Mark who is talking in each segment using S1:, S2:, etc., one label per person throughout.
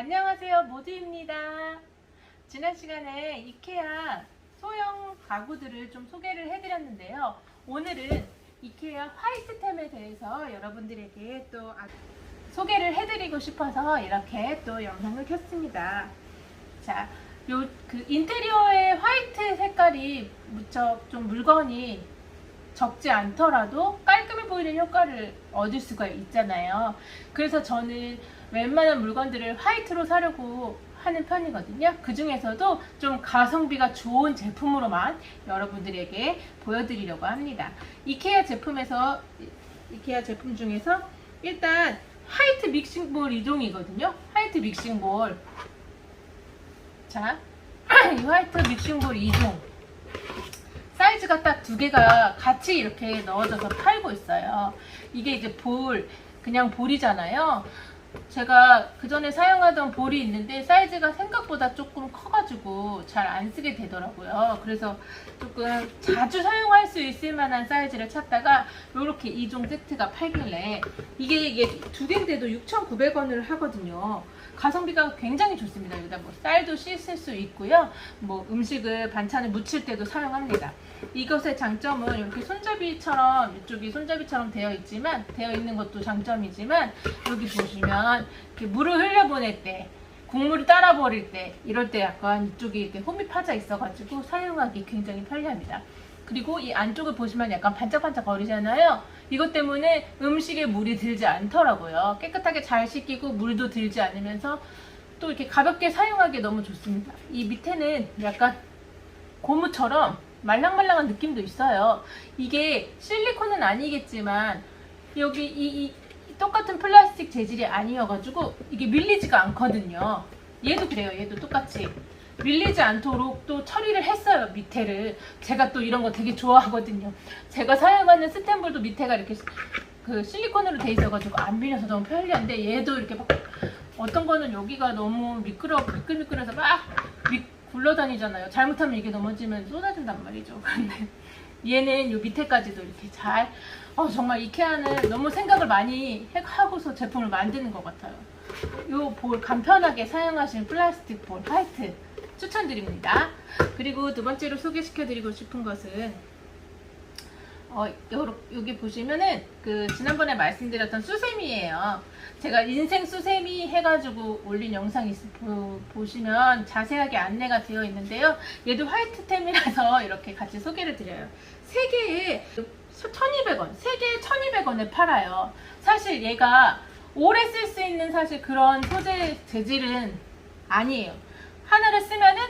S1: 안녕하세요 모두입니다. 지난 시간에 이케아 소형 가구들을 좀 소개를 해드렸는데요. 오늘은 이케아 화이트템에 대해서 여러분들에게 또 아- 소개를 해드리고 싶어서 이렇게 또 영상을 켰습니다. 자, 요 그 인테리어의 화이트 색깔이 무척 좀 물건이 적지 않더라도 깔 보이는 효과를 얻을 수가 있잖아요. 그래서 저는 웬만한 물건들을 화이트로 사려고 하는 편이거든요. 그 중에서도 좀 가성비가 좋은 제품으로만 여러분들에게 보여드리려고 합니다. 이케아 제품에서 이케아 제품 중에서 일단 화이트 믹싱볼 이종이거든요. 화이트 믹싱볼. 자, 이 화이트 믹싱볼 2종 사이즈가 딱 두 개가 같이 이렇게 넣어져서 팔고 있어요. 이게 이제 볼, 그냥 볼이잖아요. 제가 그 전에 사용하던 볼이 있는데 사이즈가 생각보다 조금 커가지고 잘 안 쓰게 되더라고요. 그래서 조금 자주 사용할 수 있을 만한 사이즈를 찾다가 이렇게 2종 세트가 팔길래 이게 이게 두 개인데도 6,900원을 하거든요. 가성비가 굉장히 좋습니다. 여기다 뭐 쌀도 씻을 수 있고요. 뭐 음식을 반찬을 무칠 때도 사용합니다. 이것의 장점은 이렇게 손잡이처럼 이쪽이 손잡이처럼 되어 있지만 되어 있는 것도 장점이지만 여기 보시면 이렇게 물을 흘려보낼 때 국물을 따라 버릴 때 이럴 때 약간 이쪽이 이렇게 홈이 파져 있어가지고 사용하기 굉장히 편리합니다. 그리고 이 안쪽을 보시면 약간 반짝반짝 거리잖아요. 이것 때문에 음식에 물이 들지 않더라고요. 깨끗하게 잘 씻기고 물도 들지 않으면서 또 이렇게 가볍게 사용하기 너무 좋습니다. 이 밑에는 약간 고무처럼 말랑말랑한 느낌도 있어요. 이게 실리콘은 아니겠지만 여기 이, 이 똑같은 플라스틱 재질이 아니어가지고 이게 밀리지가 않거든요. 얘도 그래요. 얘도 똑같이 밀리지 않도록 또 처리를 했어요. 밑에를 제가 또 이런 거 되게 좋아하거든요. 제가 사용하는 스탠볼도 밑에가 이렇게 그 실리콘으로 돼 있어가지고 안 밀려서 너무 편리한데 얘도 이렇게 막 어떤 거는 여기가 너무 미끄러 미끌미끌해서 막 미, 굴러다니잖아요. 잘못하면 이게 넘어지면 쏟아진단 말이죠. 근데 얘는 요 밑에까지도 이렇게 잘, 어, 정말 이케아는 너무 생각을 많이 해- 하고서 제품을 만드는 것 같아요. 요 볼 간편하게 사용하신 플라스틱 볼 화이트 추천드립니다. 그리고 두 번째로 소개시켜드리고 싶은 것은 어, 요, 여기 보시면은 그 지난번에 말씀드렸던 수세미예요. 제가 인생 수세미 해가지고 올린 영상이 있, 보, 보시면 자세하게 안내가 되어 있는데요. 얘도 화이트템이라서 이렇게 같이 소개를 드려요. 세 개에 1200원, 세 개에 1200원에 팔아요. 사실 얘가 오래 쓸 수 있는 사실 그런 소재 재질은 아니에요. 하나를 쓰면은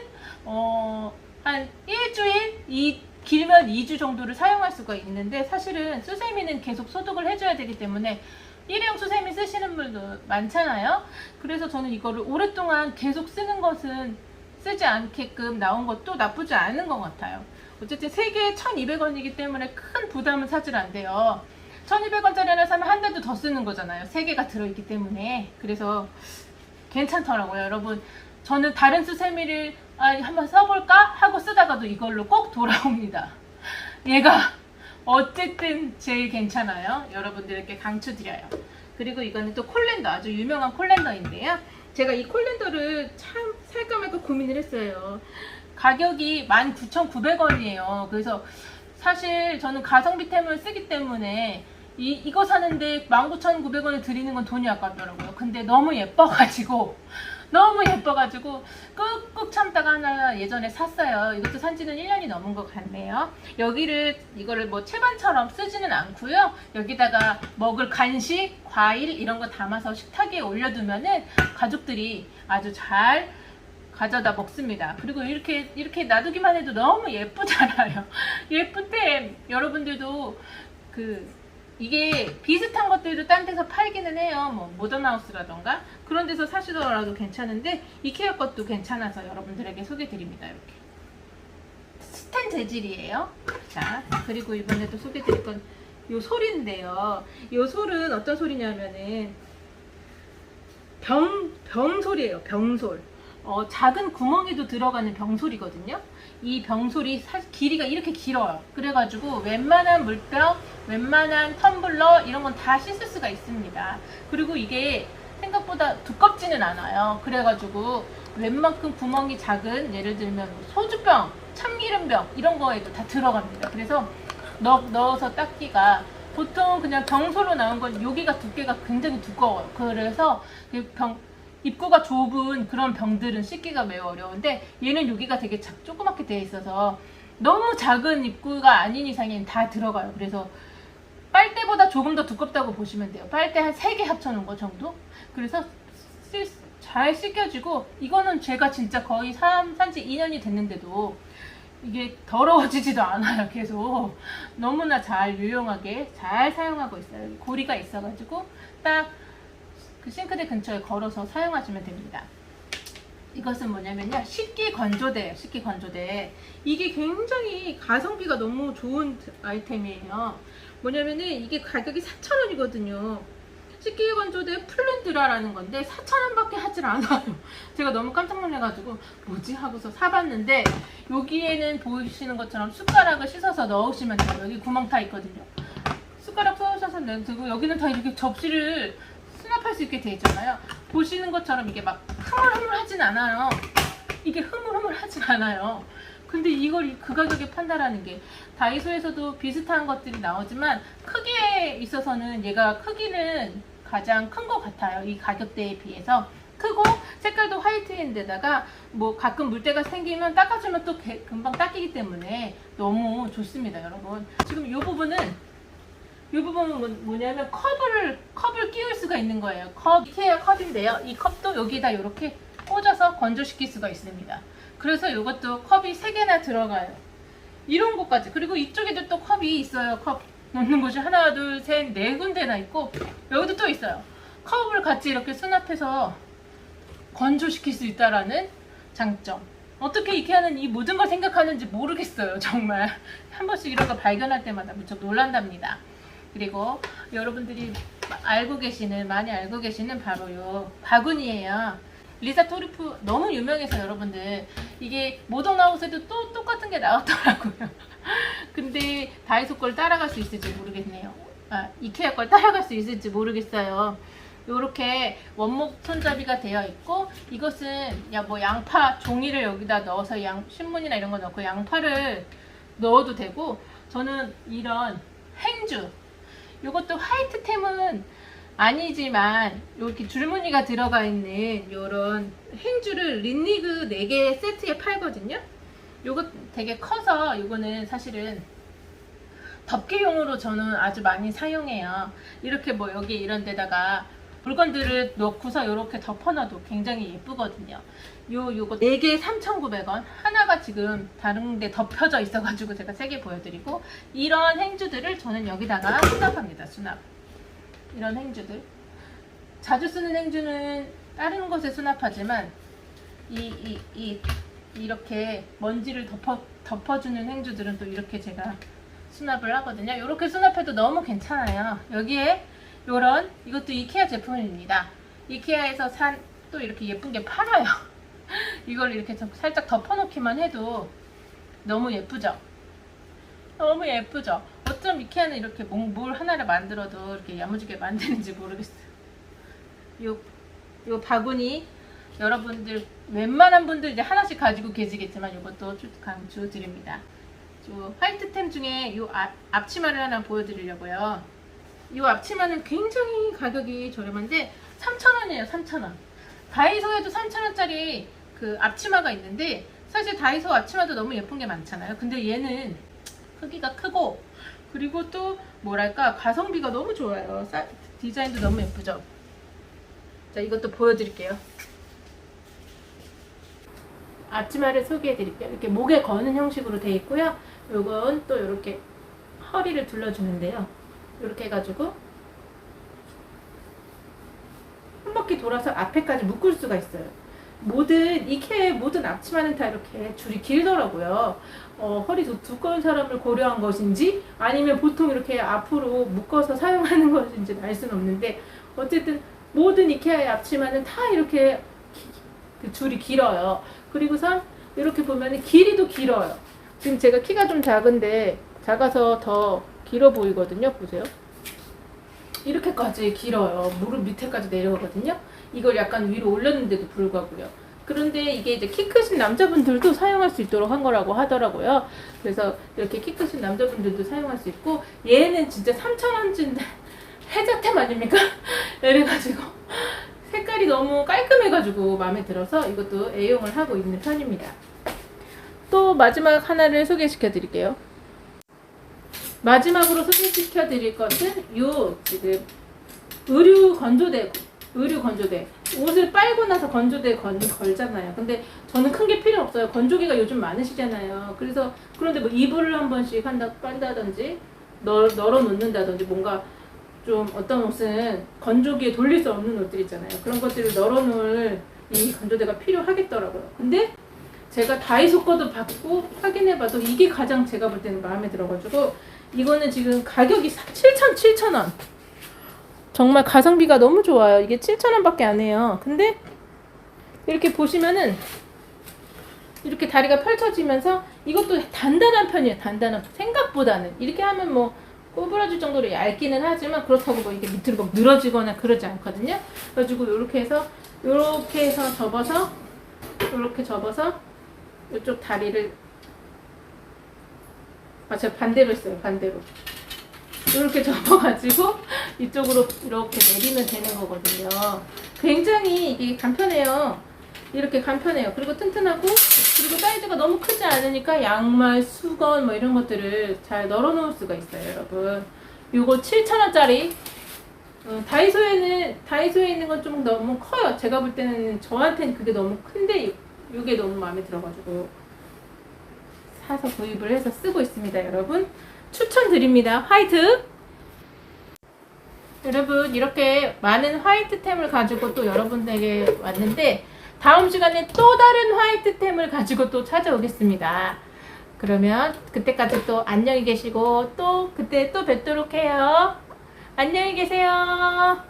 S1: 어, 한 일주일, 이 길면 2주 정도를 사용할 수가 있는데 사실은 수세미는 계속 소독을 해줘야 되기 때문에 일회용 수세미 쓰시는 분도 많잖아요. 그래서 저는 이거를 오랫동안 계속 쓰는 것은 쓰지 않게끔 나온 것도 나쁘지 않은 것 같아요. 어쨌든 3개에 1200원이기 때문에 큰 부담은 사실 안 돼요. 1200원짜리 하나 사면 한 달도 더 쓰는 거잖아요. 3개가 들어있기 때문에. 그래서 괜찮더라고요. 여러분, 저는 다른 수세미를 아, 한번 써볼까? 하고 쓰다가도 이걸로 꼭 돌아옵니다. 얘가 어쨌든 제일 괜찮아요. 여러분들에게 강추드려요. 그리고 이거는 또 콜랜더, 아주 유명한 콜랜더인데요. 제가 이 콜랜더를 참 살까 말까 고민을 했어요. 가격이 19,900원이에요. 그래서 사실 저는 가성비템을 쓰기 때문에 이, 이거 사는데 19,900원을 드리는 건 돈이 아깝더라고요. 근데 너무 예뻐가지고 너무 예뻐가지고 꾹꾹 참다가 하나 예전에 샀어요. 이것도 산지는 1년이 넘은 것 같네요. 여기를 이거를 뭐 채반처럼 쓰지는 않고요. 여기다가 먹을 간식, 과일 이런 거 담아서 식탁에 올려두면은 가족들이 아주 잘 가져다 먹습니다. 그리고 이렇게 이렇게 놔두기만 해도 너무 예쁘잖아요. 예쁜데 여러분들도 그 이게 비슷한 것들도 딴 데서 팔기는 해요. 뭐 모던하우스라던가 그런 데서 사시더라도 괜찮은데 이케아 것도 괜찮아서 여러분들에게 소개드립니다. 이렇게 스텐 재질이에요. 자 그리고 이번에 또 소개드릴 건 요 솔인데요. 요 솔은 어떤 솔이냐면은 병, 병솔이에요. 병솔. 어, 작은 구멍에도 들어가는 병솔이거든요. 이 사실 길이가 이렇게 길어요. 그래가지고 웬만한 물병, 웬만한 텀블러 이런 건 다 씻을 수가 있습니다. 그리고 이게 생각보다 두껍지는 않아요. 그래가지고 웬만큼 구멍이 작은 예를 들면 뭐 소주병, 참기름병 이런 거에도 다 들어갑니다. 그래서 넣, 넣어서 닦기가 보통 그냥 병소로 나온 건 여기가 두께가 굉장히 두꺼워요. 그래서 그 병, 입구가 좁은 그런 병들은 씻기가 매우 어려운데 얘는 여기가 되게 작, 조그맣게 되어 있어서 너무 작은 입구가 아닌 이상엔 다 들어가요. 그래서 빨대보다 조금 더 두껍다고 보시면 돼요. 빨대 한 3개 합쳐놓은 거 정도? 그래서 쓸- 잘 씻겨지고 이거는 제가 진짜 거의 산, 산지 2년이 됐는데도 이게 더러워지지도 않아요. 계속 너무나 잘 유용하게 잘 사용하고 있어요. 고리가 있어가지고 딱 그 싱크대 근처에 걸어서 사용하시면 됩니다. 이것은 뭐냐면요. 식기 건조대예요. 식기 건조대. 이게 굉장히 가성비가 너무 좋은 아이템이에요. 뭐냐면은 이게 가격이 4,000원이거든요. 식기 건조대 플랜드라라는 건데 4,000원밖에 하질 않아요. 제가 너무 깜짝 놀래가지고 뭐지 하고서 사봤는데 여기에는 보이시는 것처럼 숟가락을 씻어서 넣으시면 돼요. 여기 구멍 타 있거든요. 숟가락 쏘셔서 넣고 여기는 다 이렇게 접시를 수납할 수 있게 돼 있잖아요. 보시는 것처럼 이게 막 흐물흐물하진 않아요. 이게 흐물흐물하진 않아요. 근데 이걸 이- 그 가격에 판다라는 게 다이소에서도 비슷한 것들이 나오지만 크기에 있어서는 얘가 크기는 가장 큰 것 같아요. 이 가격대에 비해서 크고 색깔도 화이트인데다가 뭐 가끔 물때가 생기면 닦아주면 또 개- 금방 닦이기 때문에 너무 좋습니다, 여러분. 지금 이 부분은 이 부분은 뭐- 뭐냐면 컵을 컵을 끼울 수가 있는 거예요. 컵 이케아 컵인데요. 이 컵도 여기다 이렇게 꽂아서 건조시킬 수가 있습니다. 그래서 이것도 컵이 세 개나 들어가요. 이런 것까지 그리고 이쪽에도 또 컵이 있어요. 컵 놓는 곳이 하나, 둘, 셋, 네 군데나 있고 여기도 또 있어요. 컵을 같이 이렇게 수납해서 건조시킬 수 있다라는 장점. 어떻게 이케아는 이 모든 걸 생각하는지 모르겠어요. 정말 한 번씩 이런 거 발견할 때마다 무척 놀란답니다. 그리고 여러분들이 알고 계시는 많이 알고 계시는 바로 요 바구니예요. 리사 토리프 너무 유명해서 여러분들 이게 모던아웃에도 또 똑같은 게 나왔더라고요. 근데 다이소 걸 따라갈 수 있을지 모르겠네요. 아, 이케아 걸 따라갈 수 있을지 모르겠어요. 요렇게 원목 손잡이가 되어 있고 이것은 야 뭐 양파 종이를 여기다 넣어서 양 신문이나 이런 거 넣고 양파를 넣어도 되고 저는 이런 행주 이것도 화이트템은 아니지만 이렇게 줄무늬가 들어가 있는 이런 행주를 린니그 4개 세트에 팔거든요. 요거 되게 커서 이거는 사실은 덮개용으로 저는 아주 많이 사용해요. 이렇게 뭐 여기 이런 데다가 물건들을 넣고서 이렇게 덮어놔도 굉장히 예쁘거든요. 요 요거 4개에 3,900원. 하나가 지금 다른 데 덮여져 있어가지고 제가 3개 보여드리고 이런 행주들을 저는 여기다가 수납합니다. 수납. 이런 행주들. 자주 쓰는 행주는 다른 곳에 수납하지만 이, 이, 이, 이렇게 먼지를 덮어, 덮어주는 행주들은 또 이렇게 제가 수납을 하거든요. 이렇게 수납해도 너무 괜찮아요. 여기에 요런 이것도 이케아 제품입니다. 이케아에서 산 또 이렇게 예쁜 게 팔아요. 이걸 이렇게 좀 살짝 덮어놓기만 해도 너무 예쁘죠? 너무 예쁘죠? 어쩜 이케아는 이렇게 뭘, 뭘 하나를 만들어도 이렇게 야무지게 만드는지 모르겠어요. 요, 요 바구니 여러분들 웬만한 분들 이제 하나씩 가지고 계시겠지만 이것도 주- 강추 드립니다. 요 화이트템 중에 요 앞, 앞치마를 하나 보여드리려고요. 이 앞치마는 굉장히 가격이 저렴한데 3,000원이에요. 3,000원. 다이소에도 3,000원짜리 그 앞치마가 있는데 사실 다이소 앞치마도 너무 예쁜 게 많잖아요. 근데 얘는 크기가 크고 그리고 또 뭐랄까 가성비가 너무 좋아요. 사- 디자인도 너무 예쁘죠. 자 이것도 보여드릴게요. 앞치마를 소개해드릴게요. 이렇게 목에 거는 형식으로 되어 있고요. 요건 또 이렇게 허리를 둘러주는데요. 이렇게 해가지고 한 바퀴 돌아서 앞에까지 묶을 수가 있어요. 모든 이케의 모든 앞치마는 다 이렇게 줄이 길더라고요. 어, 허리 두, 두꺼운 사람을 고려한 것인지 아니면 보통 이렇게 앞으로 묶어서 사용하는 것인지 알 수는 없는데 어쨌든 모든 이케아의 앞치마는 다 이렇게 기- 그 줄이 길어요. 그리고선 이렇게 보면 길이도 길어요. 지금 제가 키가 좀 작은데 작아서 더 길어 보이거든요. 보세요. 이렇게까지 길어요. 무릎 밑에까지 내려가거든요. 이걸 약간 위로 올렸는데도 불구하고요. 그런데 이게 이제 키 크신 남자분들도 사용할 수 있도록 한 거라고 하더라고요. 그래서 이렇게 키 크신 남자분들도 사용할 수 있고 얘는 진짜 3,000원짜리 해자템 아닙니까? 이래가지고 색깔이 너무 깔끔해가지고 마음에 들어서 이것도 애용을 하고 있는 편입니다. 또 마지막 하나를 소개시켜 드릴게요. 마지막으로 소개시켜 드릴 것은 요 지금 의류 건조대 의류 건조대 옷을 빨고 나서 건조대 건, 걸잖아요. 근데 저는 큰 게 필요 없어요. 건조기가 요즘 많으시잖아요. 그래서 그런데 뭐 이불을 한 번씩 한다 빤다든지 널, 널어 놓는다든지 뭔가 좀 어떤 옷은 건조기에 돌릴 수 없는 옷들 있잖아요. 그런 것들을 널어 놓을 이 건조대가 필요하겠더라고요. 근데 제가 다이소 거도 받고 확인해봐도 이게 가장 제가 볼 때는 마음에 들어가지고 이거는 지금 가격이 7천 7천 원. 정말 가성비가 너무 좋아요. 이게 7천 원밖에 안 해요. 근데 이렇게 보시면은 이렇게 다리가 펼쳐지면서 이것도 단단한 편이에요. 단단한 편. 생각보다는 이렇게 하면 뭐 꼬부라질 정도로 얇기는 하지만 그렇다고 뭐 이게 밑으로 막 늘어지거나 그러지 않거든요. 그래가지고 이렇게 해서 이렇게 해서 접어서 이렇게 접어서 이쪽 다리를 아 제가 반대로 했어요. 반대로 이렇게 접어가지고 이쪽으로 이렇게 내리면 되는 거거든요. 굉장히 이게 간편해요. 이렇게 간편해요. 그리고 튼튼하고 그리고 사이즈가 너무 크지 않으니까 양말, 수건 뭐 이런 것들을 잘 널어 놓을 수가 있어요, 여러분. 요거 7,000원짜리. 어, 다이소에는 다이소에 있는 건 좀 너무 커요. 제가 볼 때는 저한테는 그게 너무 큰데 이게 너무 마음에 들어가지고 사서 구입을 해서 쓰고 있습니다, 여러분. 추천드립니다. 화이트. 여러분 이렇게 많은 화이트템을 가지고 또 여러분에게 왔는데 다음 시간에 또 다른 화이트템을 가지고 또 찾아오겠습니다. 그러면 그때까지 또 안녕히 계시고 또 그때 또 뵙도록 해요. 안녕히 계세요.